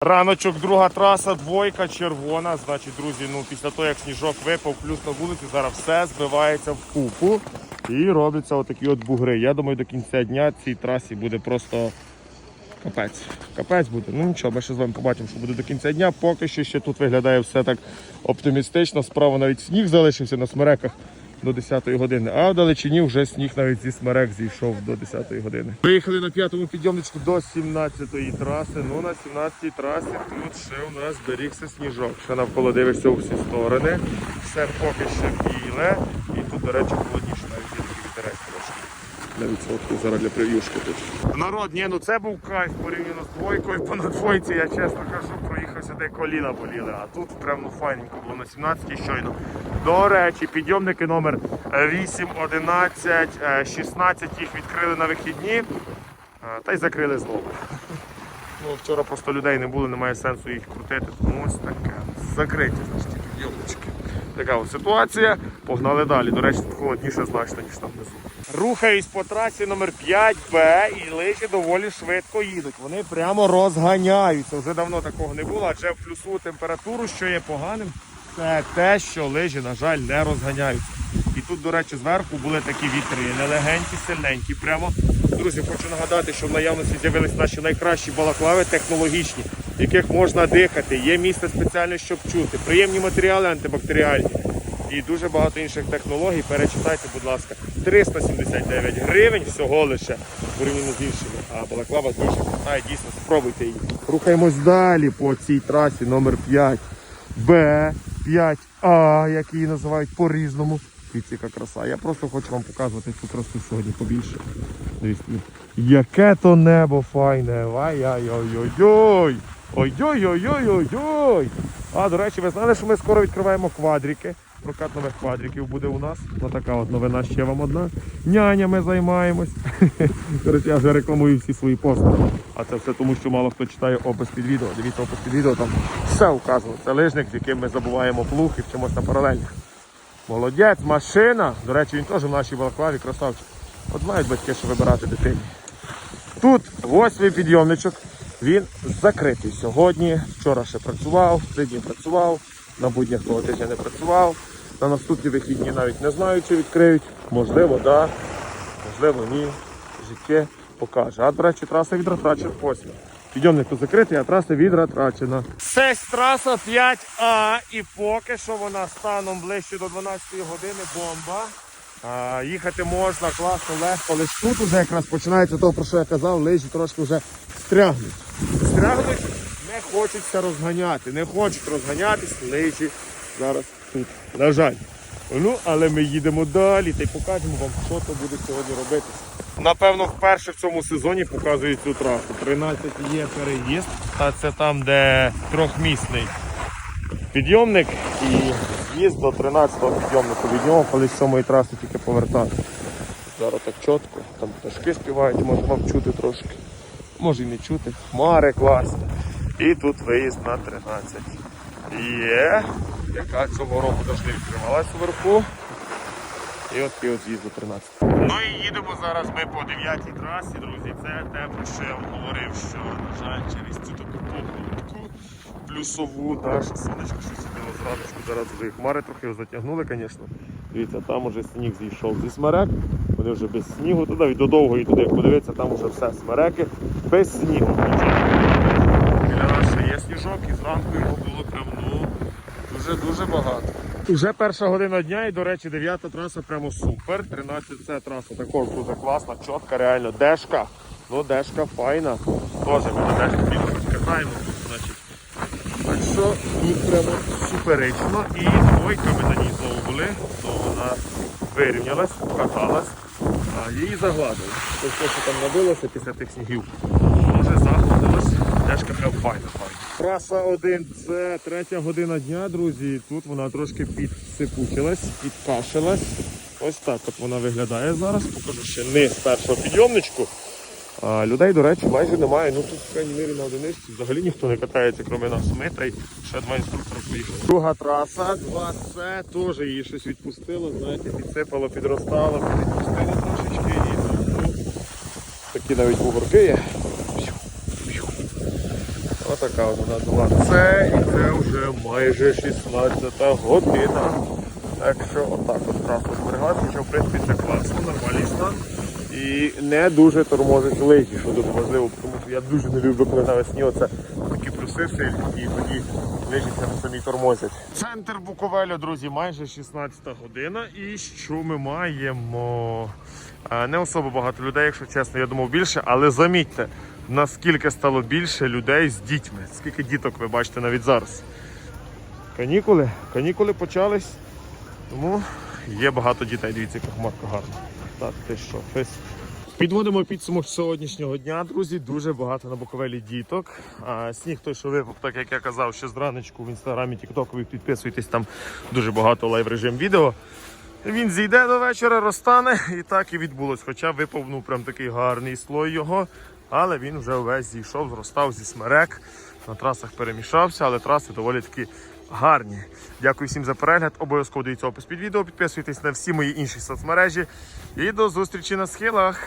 Раночок, друга траса, двойка, червона. Значить, друзі, ну після того, як сніжок випав, плюс на вулиці, зараз все збивається в купу і робляться отакі от бугри. Я думаю, до кінця дня цій трасі буде просто капець. Капець буде. Ну нічого, ми ще з вами побачимо, що буде до кінця дня. Поки що ще тут виглядає все так оптимістично. Справа навіть сніг залишився на смереках до 10 години, а в далечині вже сніг навіть зі смерек зійшов до 10 години. Виїхали на п'ятому підйомничку до 17-ї траси. Ну на 17-й трасі тут ще у нас берігся сніжок. Ще навколо дивишся у всі сторони. Все поки що біле. І тут, до речі, холодніше навіть є такий вітерець трошки. Для відсотку зараз для прев'юшки тут. Народ, ні, ну це був кайф порівняно з двойкою. По на двойці, я чесно кажу, де коліна боліли. А тут прям ну файненько було на 17 щойно. До речі, підйомники номер 8, 11, е, 16 їх відкрили на вихідні, е, та й закрили знову. Ну, вчора просто людей не було, немає сенсу їх крутити. Тому ось таке. Закриті, значить, підйомнички. Така от ситуація. Погнали далі. До речі, тут холодніше значно, ніж там внизу. Рухаюсь по трасі номер 5Б і лижі доволі швидко їдуть. Вони прямо розганяються. Вже давно такого не було, адже в плюсову температуру, що є поганим, це те, що лижі, на жаль, не розганяються. І тут, до речі, зверху були такі вітри, нелегенькі, сильненькі. Прямо. Друзі, хочу нагадати, що в наявності з'явились наші найкращі балаклави технологічні, в яких можна дихати. Є місце спеціальне, щоб чути. Приємні матеріали антибактеріальні і дуже багато інших технологій. Перечитайте, будь ласка, 379 гривень всього лише порівняно з іншими. А балаклава дуже крута, дійсно спробуйте її. Рухаємось далі по цій трасі номер 5 Б, 5А, як її називають по-різному. Дивіться, яка краса. Я просто хочу вам показувати цю красу сьогодні побільше. Дивіться, яке то небо файне. Ай-яй-ой-ой-ой. Ой-ой-ой-ой-ой-ой. А, до речі, ви знали, що ми скоро відкриваємо квадрики. Прокат нових квадриків буде у нас. Ось така от новина ще вам одна. Нянями займаємось. Я вже рекламую всі свої пости. А це все тому, що мало хто читає опис під відео. Дивіться опис під відео, там все вказано. Це лижник, з яким ми забуваємо плуг і вчимося на паралельних. Молодець, машина. До речі, він теж в нашій балаклаві красавчик. От мають батьки, що вибирати дитині. Тут восьмий підйомничок. Він закритий сьогодні. Вчора ще працював, три дні працював, на буднях того тижня не працював. На наступні вихідні навіть не знаю, чи відкриють. Можливо, да, можливо, ні. Життя покаже. А, до речі, траса відратрачена восьма. Підйомник тут закритий, а траса відратрачена. Це траса 5А і поки що вона станом ближче до 12 години бомба. Їхати можна класно, легко, лише тут вже якраз починається того, про що я казав, лижі трошки вже стрягнуть. Стрягнуть, не хочеться розганяти, не хочуть розганятись лижі зараз тут. На жаль. Ну, але ми їдемо далі та й покажемо вам, що то буде сьогодні робити. Напевно, вперше в цьому сезоні показують цю трасу. 13 є переїзд, а це там, де трьохмісний підйомник і з'їзд до 13-го підйомнику. Від коли з сьомої траси тільки повертати. Зараз так чітко, там пташки співають, може вам чути трошки. Може і не чути. Хмари класні. І тут виїзд на 13. Є, яка цього року завжди відкривалась уверху. І от такий от з'їзд до 13. Ну і їдемо зараз ми по 9-й трасі, друзі. Це те, про що я вам говорив, що, на жаль, через цю таку погодку плюсову, та, що сонечко що сиділо зранку, зараз вже хмари трохи затягнули, звісно. Дивіться, там уже сніг зійшов зі смерек, вони вже без снігу, туди і до довгої туди подивитися, там уже все смереки без снігу. Біля нас ще є сніжок і зранку його було прям ну, дуже-дуже багато. Уже перша година дня і, до речі, дев'ята траса прямо супер. 13 це траса також дуже класна, чітка, реально дешка. Ну, дешка файна. Теж ми на дешку розкатаємо тут, значить. Тут суперечно. І двойками на ній знову були, то вона вирівнялась, покаталась, а її загладили. Тобто, що там набилося після тих снігів, вже загладилось. Дешка прям файна, файна. Траса 1 це третя година дня, друзі. Тут вона трошки підсипучилась, підкашилась. Ось так от вона виглядає зараз. Покажу ще низ першого підйомничку. А людей, до речі, майже немає. Ну тут, в крайній мірі, на одиничці взагалі ніхто не катається, крім нас. Ми та й ще два інструктора поїхали. Друга траса, 2С, теж її щось відпустило, знаєте, підсипало, підростало, підпустило трошечки і ну, такі навіть бугорки є. Отака от вона була. Це і це вже майже 16 година. Так що отак от красно зберігати, що в принципі це класно, нормальний стан. І не дуже тормозить лижі, що дуже важливо, тому що я дуже не люблю, коли навесні оце такі сильні, і тоді лижі на самі тормозять. Центр Буковелю, друзі, майже 16 година. І що ми маємо? Е, Не особо багато людей, якщо чесно, я думав більше, але замітьте, наскільки стало більше людей з дітьми. Скільки діток ви бачите навіть зараз. Канікули, канікули почались, тому є багато дітей. Дивіться, яка хмарка гарна. Так, ти що, фес. Підводимо підсумок сьогоднішнього дня, друзі. Дуже багато на Буковелі діток. А, сніг той, що випав, так як я казав, ще зраночку в інстаграмі, тіктокові підписуйтесь, там дуже багато лайв режим відео. Він зійде до вечора, розтане, і так і відбулось. Хоча випав ну, прям такий гарний слой його, але він вже увесь зійшов, зростав зі смерек, на трасах перемішався, але траси доволі таки гарні. Дякую всім за перегляд. Обов'язково дивіться опис під відео, підписуйтесь на всі мої інші соцмережі. І до зустрічі на схилах.